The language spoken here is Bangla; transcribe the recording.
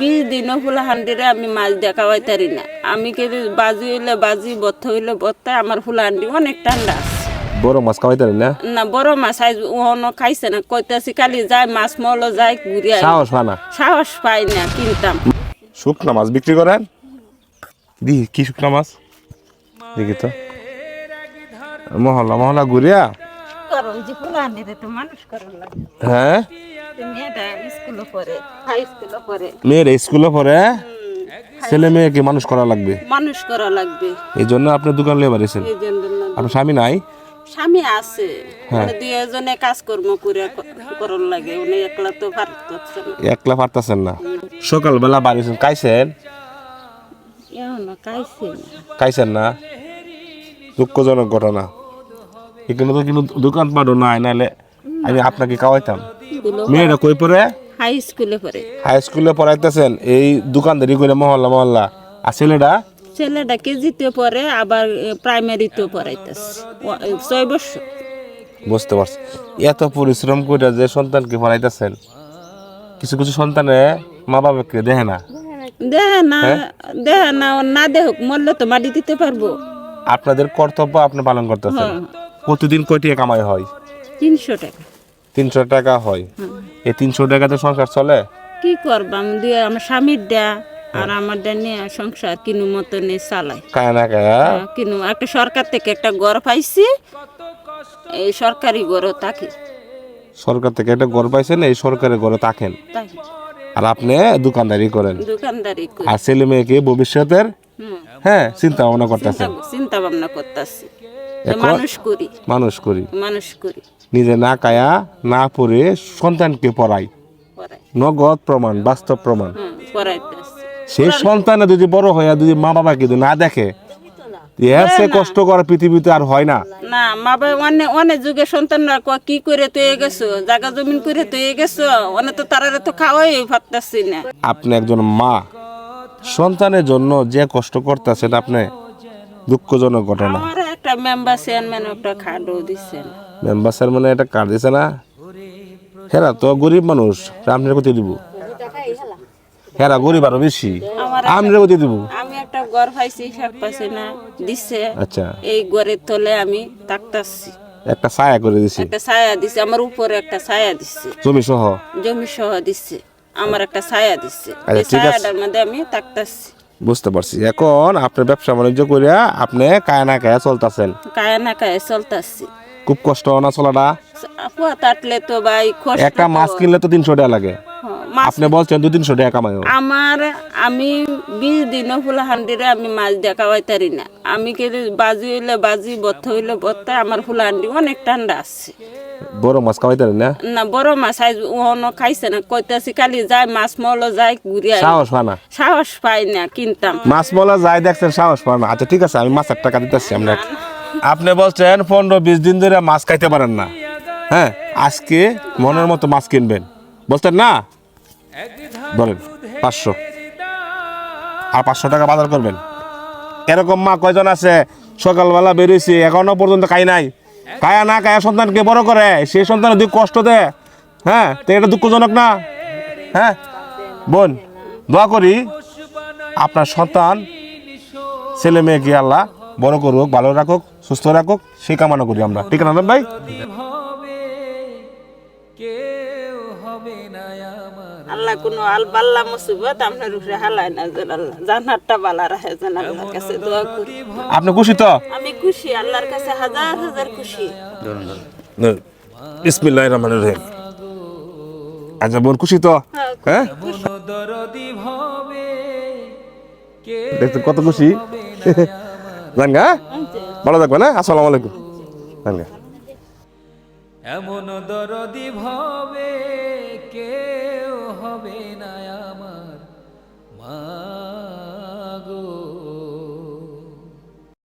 বিশ দিনও ফুলা হান্ডিরে আমি মাছ দেখাবাই তারি না। আমি কে বাজি হইলে বাজি বত্ত হইলে বত্তা আমার ফুলা হান্ডি অনেক ঠান্ডা। বড় মাছ খাওয়াইতে পারেন না? না বড় মাছ আজ ওহনো খাইছে না কইতাছি কালি যায় মাছ মলো যায় ঘুরিয়া সাহস হয় না। সাহস পাই না কিনতাম। শুকনা মাছ বিক্রি করেন? দি কি শুকনা মাছ? দেখি তো। মহল্লা মহল্লা ঘুরিয়া? যে ফুলা তো মানুষ করন হ্যাঁ? স্কুলে পড়ে। হাই স্কুলে পড়ে। মেয়ের স্কুলে পড়ে ছেলে মেয়েকে মানুষ করা লাগবে। মানুষ করা লাগবে। এই জন্য আপনি দোকান লিয়ে বাড়িয়েছেন। আপনার স্বামী নাই? স্বামী আছে। মানে কাজকর্ম করে করন লাগে। উনি একলা তো পারতেছে না। একলা পারতেছেন না। সকালবেলা বাড়িয়েছেন খাইছেন এখনও খাইছে না? দুঃখজনক ঘটনা। এখানে তো কিন্তু দোকান পাঠও নাই নাহলে আমি আপনাকে খাওয়াইতাম। মেয়েরা কই পড়ে? হাই স্কুলে পড়ে। হাই স্কুলে পড়াইতেছেন? এই দোকানদারি করে মহল্লা মহল্লা। আর ছেলেটা ছেলেটা কেজিতে পড়ে আবার প্রাইমারিতেও পড়াইতেছে। ছয় বছর। বুঝতে পারছি। এত পরিশ্রম করে যে সন্তানকে পড়াইতেছেন কিছু কিছু সন্তানে মা বাবাকে দেখে না? দেহে না দেহে না না দেহক মরলে তো মাটি দিতে পারব। আপনাদের কর্তব্য আপনি পালন করতেছেন। প্রতিদিন কয়টি কামাই হয়? তিনশো টাকা। তিনশো টাকা হয়। এই তিনশো টাকাতে সংসার চলে? কি করবাম? দিয়ে আমার স্বামীর দেয়া আর আমার দেয়া নিয়ে সংসার কিনু মতো নিয়ে চালাই কায়া না কায়া কিনু। একটা সরকার থেকে একটা ঘর পাইছি এই সরকারি ঘরও থাকি সরকার থেকে একটা ঘর পাইছেন এই সরকারের ঘরে থাকেন। আর আপনি দোকানদারি করেন। দোকানদারি আর ছেলে মেয়েকে ভবিষ্যতের? হ্যাঁ চিন্তা ভাবনা করতেছেন। চিন্তা- চিন্তা ভাবনা করতেছি মানুষ করি। মানুষ করি। মানুষ করি। নিজে না কায়া না পড়ে সন্তানকে পড়াই নগদ প্রমাণ বাস্তব প্রমাণ। সেই সন্তানে যদি বড় হয়ে যদি মা বাবা কিন্তু না দেখে এর সে কষ্ট করা পৃথিবীতে আর হয় না। না মা বাবা অনেক অনেক যুগে সন্তানরা কি করে তৈয়ে গেছো? জায়গা জমিন করে তৈয়ে গেছো? অনেক তো তারা তো খাওয়াই পারতাছি না। আপনি একজন মা সন্তানের জন্য যে কষ্ট করতেছেন আপনি দুঃখজনক ঘটনা। আমার একটা মেম্বার চেয়ারম্যান একটা খাডো দিচ্ছেন মেম্বার স্যার মানে একটা কার্ড দিছে না? হেরা তো গরিব মানুষ আপনার কোথায় দিব। হেরা গরিব আরও বেশি। আমার কোথায় দিব। আমি একটা ঘর পাইছি হিসাব পাইছি না দিচ্ছে আচ্ছা। এই ঘরের তলে আমি থাকতাছি। একটা ছায়া করে দিছি। একটা ছায়া দিছে আমার উপরে একটা ছায়া দিচ্ছে জমি সহ জমি সহ দিচ্ছে আমার একটা ছায়া দিচ্ছে আচ্ছা, এই। ছায়াটার মধ্যে আমি থাকতাছি। বুঝতে পারছি। এখন আপনি ব্যবসা বাণিজ্য করিয়া আপনি কায়া না কায়া চলতেছেন। কায়া না কায়া চলতাছি। খুব কষ্ট না চলাটা? পুয়া তাটলে তো ভাই একটা মাছ কিনলে তো তিনশো টাকা লাগে। আপনি বলছেন দু তিনশো টাকা কামাই আমার আমি বিশ দিনও ফুলা হান্ডিরে আমি মাছ দেখাবাই তারি না। আমি কে বাজি হইলে বাজি বত্ত হইলে বত্তা আমার ফুলা হান্ডি অনেক ঠান্ডা আছে। বড় মাছ খাওয়াইতে পারেন না? না বড় মাছ আজ ওহনো খাইছে না কইতাছি কালি যায় মাছ মলো যায় ঘুরিয়া সাহস হয় না। সাহস পাই না কিনতাম। মাছ মলা যাই দেখছেন সাহস পান না। আচ্ছা ঠিক আছে আমি মাছের টাকা দিতেছি আমরা আপনি বলছেন পনেরো বিশ দিন ধরে মাছ খাইতে পারেন না। হ্যাঁ আজকে মনের মতো মাছ কিনবেন। বলতেন না? বলেন, পাঁচশো। আর পাঁচশো টাকা বাজার করবেন। এরকম মা কয়জন আছে? সকালবেলা বেরিয়েছি, এখনও পর্যন্ত খাই নাই। খায়া না খায়া সন্তানকে বড় করে, সেই সন্তানের দুঃখ কষ্ট দেয় হ্যাঁ তো এটা দুঃখজনক না? হ্যাঁ বোন, দোয়া করি আপনার সন্তান, ছেলে মেয়েকে আল্লাহ বড় করুক, ভালো রাখুক। সুস্থ রাখুক সেই কামনা করি আমরা। ঠিক আছে ভাই? আল্লাহ কোনো আল বাল্লা মুসিবত আপনার উপরে হালায় না যেন আল্লাহ। জানারটা বালা রাখে যেন আল্লাহর কাছে দোয়া করি। আপনি খুশি তো? আমি খুশি আল্লাহর কাছে হাজার হাজার খুশি। বিসমিল্লাহ রহমান রহিম। আচ্ছা বোন খুশি তো? হ্যাঁ দেখতে কত খুশি। জানগা? ভালো থাকবেন হ্যাঁ? আসসালামু আলাইকুম। এমন দরদি ভাবে